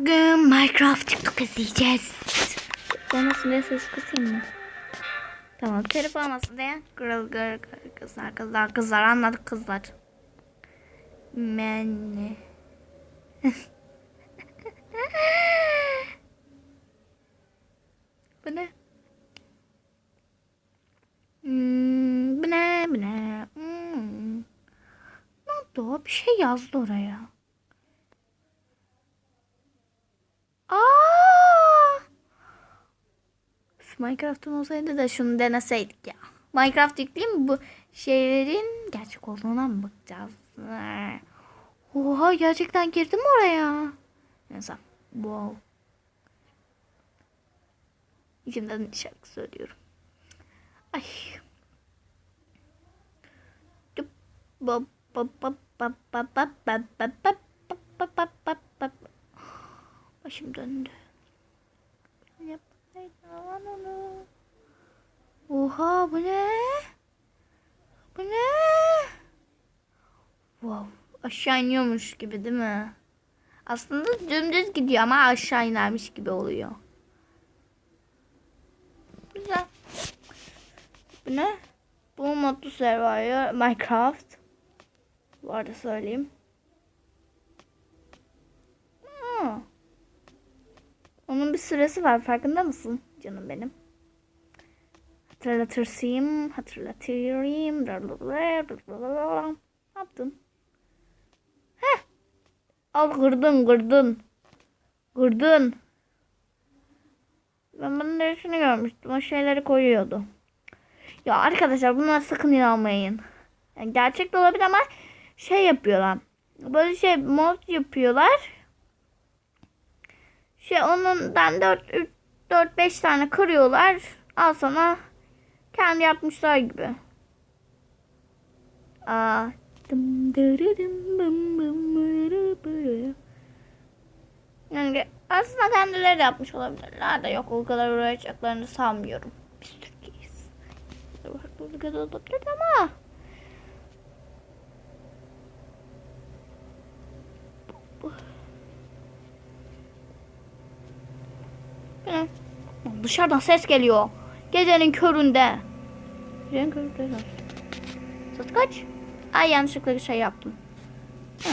Bugün Minecraft TikTok izleyeceğiz. Olmasın diye ses kısayım mı? Tamam telif olmasın diye. Gırıl gırıl kızlar kızlar kızlar anladık kızlar. Men. bu ne? Hmm, bu ne? Bu ne? Hmm. Ne oldu? Bir şey yazdı oraya. Aa! Üf, Minecraft'ın olsaydı da şunu deneseydik ya. Minecraft yükleyeyim mi? Bu şeylerin gerçek olduğuna mı bakacağız? Oha gerçekten girdim oraya? Neyse. Wow. İçimden şarkı söylüyorum. Ay. Dup, bop, Oha bu ne? Bu ne? Wow. Aşağı iniyormuş gibi değil mi? Aslında dümdüz gidiyor ama aşağı inermiş gibi oluyor. Güzel. Bu ne? Bu modlu server Minecraft. Bu arada söyleyeyim. Hmm. Onun bir süresi var farkında mısın canım benim? Hatırlatırsayım, hatırlatayım. Ne yaptın? Heh. Al kırdın, kırdın. Kırdın. Ben bunun neresini görmüştüm. O şeyleri koyuyordu. Ya arkadaşlar bunlara sakın inanmayın. Yani gerçek de olabilir ama şey yapıyorlar. Böyle şey mod yapıyorlar. Şey onundan 4 4 5 tane kırıyorlar. Al sana kendi yapmışlar gibi. Aa. Yani aslında kendileri yapmış olabilirler de yok o kadar uğraşacaklarını sanmıyorum. Biz Türkiye'yiz. Haklılık olabilir ama. Dışarıdan ses geliyor. Gecenin köründe. Gecenin köründe. Saat kaç? Ay yanlışlıkla bir şey yaptım. Hı.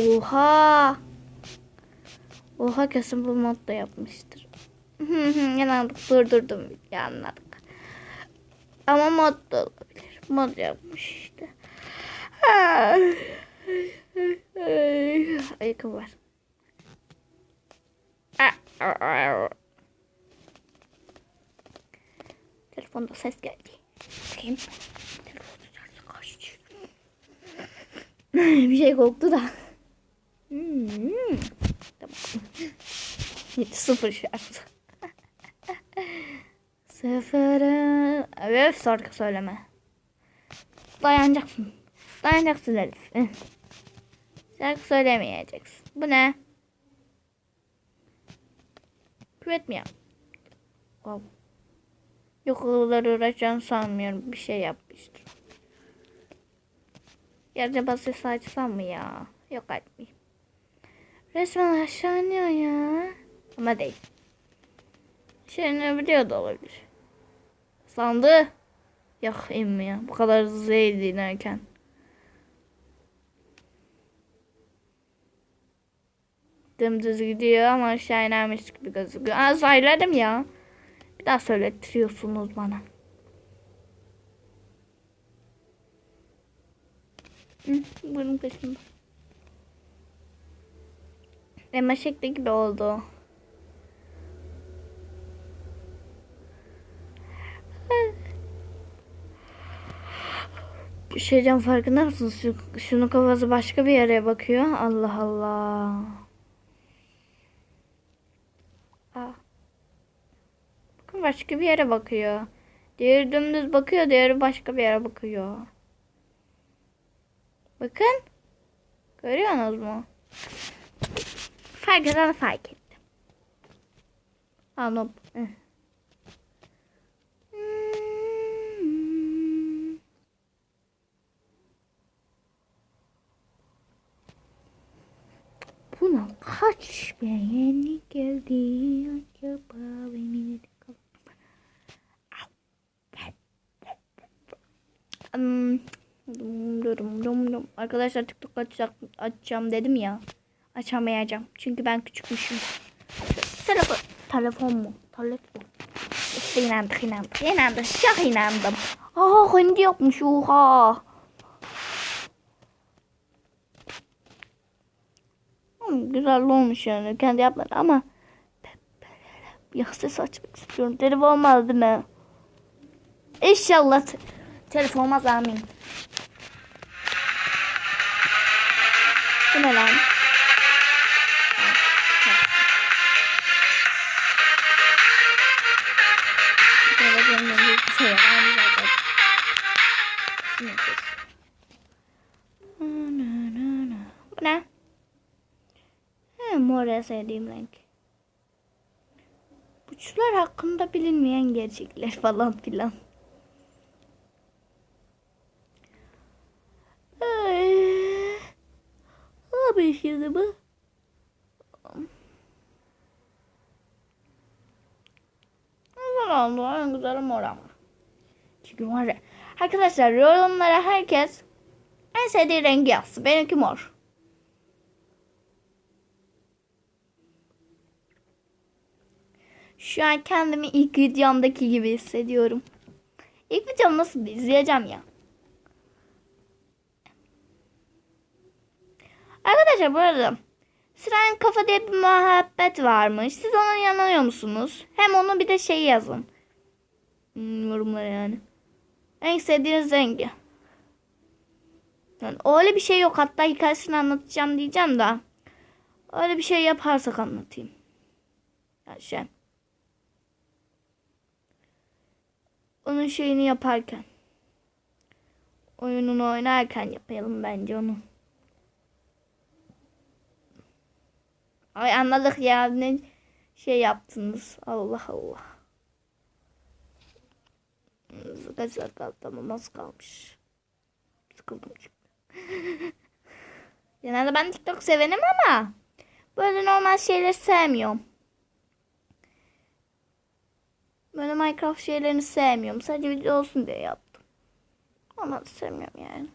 Oha. Oha kesin bu mod da yapmıştır. Yanıldık durdurdum ya anladık. Ama mod da olabilir. Mod yapmış işte. Ay. Ayakkabı var. Telefonda ses geldi. Bakayım. Bir şey koktu da. Hmm. Tamam. Hiç sıfır şarj. Sıfırı. Şarkı söyleme. Dayanacaksın. Dayanacaksın Elif. Şarkı söylemeyeceksin. Bu ne? Küvet mi ya? Wow. Yok o uğraşacağını sanmıyorum. Bir şey yapmıştır. Ya acaba ses açsam mı ya? Yok açmayayım. Resmen aşağı iniyor ya. Ama değil. Şey biliyor da olabilir. Sandı. Yok inmiyor. Bu kadar hızlı inerken. dümdüz gidiyor ama aşağı inermiş gibi gözüküyor. Aa söyledim ya. Bir daha söylettiriyorsunuz bana. Hı, peşinde. Elma şekli gibi oldu. Şeyden farkında mısınız? Şu, şunun kafası başka bir yere bakıyor. Allah Allah. Başka bir yere bakıyor. Diğeri dümdüz bakıyor. Diğeri başka bir yere bakıyor. Bakın. Görüyorsunuz mu? Fark eden fark etti. Anladım. Bu Ama kaç beğeni geldi Arkadaşlar TikTok açacak, açacağım dedim ya. Açamayacağım. Çünkü ben küçükmüşüm. Telefon. Telefon mu? Tablet mi? İşte inandık inandık. İnandık. Çok inandım. Aa kendi yapmış oha. Hmm, güzel olmuş yani. Kendi yapmadı ama bir ses açmak istiyorum. Telefon olmaz değil mi? İnşallah te- telef olmaz amin. Bu ne lan? Bu ne? He, mor en sevdiğim renk. Burçlar hakkında bilinmeyen gerçekler falan filan. Ay. Abi şimdi bu. Güzel oldu. En güzeli mor ama. Çünkü var ya. Arkadaşlar yorumlara herkes en sevdiği rengi yazsın. Benimki mor. Şu an kendimi ilk videomdaki gibi hissediyorum. İlk videomu nasıl izleyeceğim ya? Arkadaşlar bu arada Kafa diye bir muhabbet varmış. Siz ona inanıyor musunuz? Hem onu bir de şey yazın. Hmm, yorumlara yani. En sevdiğiniz rengi. Yani öyle bir şey yok. Hatta hikayesini anlatacağım diyeceğim de. Öyle bir şey yaparsak anlatayım. Yani şey. Onun şeyini yaparken. Oyununu oynarken yapalım bence onu. Ay anladık ya ne şey yaptınız. Allah Allah. Kaç kaldı tamam az kalmış. Sıkıldım çünkü. Genelde ben TikTok sevenim ama böyle normal şeyleri sevmiyorum. Böyle Minecraft şeylerini sevmiyorum. Sadece video olsun diye yaptım. Ama sevmiyorum yani.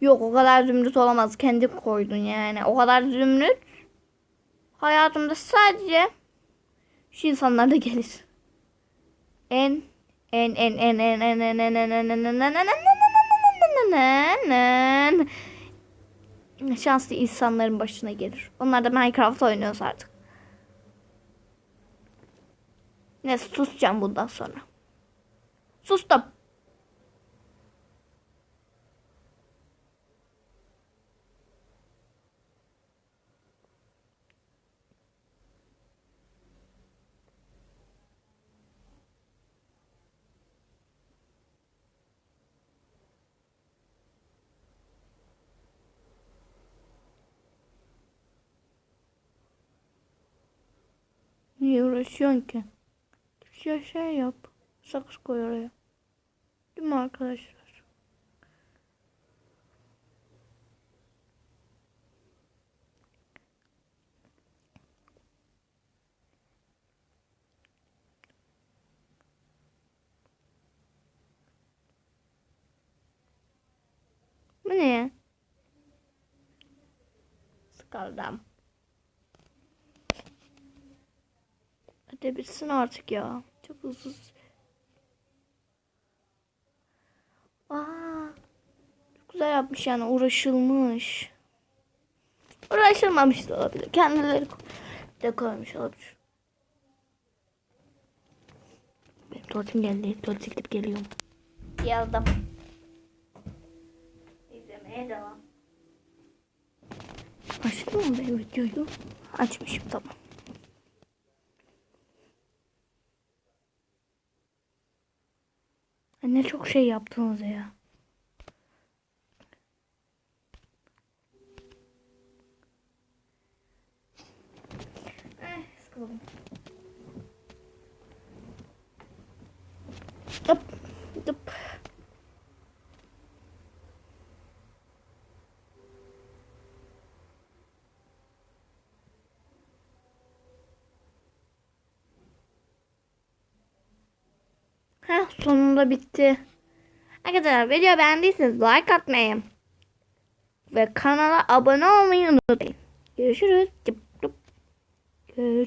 Yok o kadar zümrüt olamaz. Kendi koydun yani. O kadar zümrüt hayatımda sadece şu insanlar da gelir. En en en en en en en en en en en en en en şanslı insanların başına gelir. Onlar da Minecraft oynuyoruz artık. Neyse susacağım bundan sonra. Sustum. Niye uğraşıyorsun ki? Şey şey yap. Sakız koy oraya. Değil mi arkadaşlar? Bu ne? Sıkaldım. Hadi bitsin artık ya. Çok hızlı. Aa, çok güzel yapmış yani uğraşılmış. Uğraşılmamış da olabilir. Kendileri de koymuş olabilir. Benim tuvaletim geldi. Tuvalete gidip geliyorum. Geldim. İzlemeye devam. Açtın mı benim videoyu? Açmışım tamam. Çok şey yaptınız ya. Eh, sıkıldım. Hop, hop. Sonunda bitti. Arkadaşlar video beğendiyseniz like atmayı ve kanala abone olmayı unutmayın. Görüşürüz. Görüşürüz.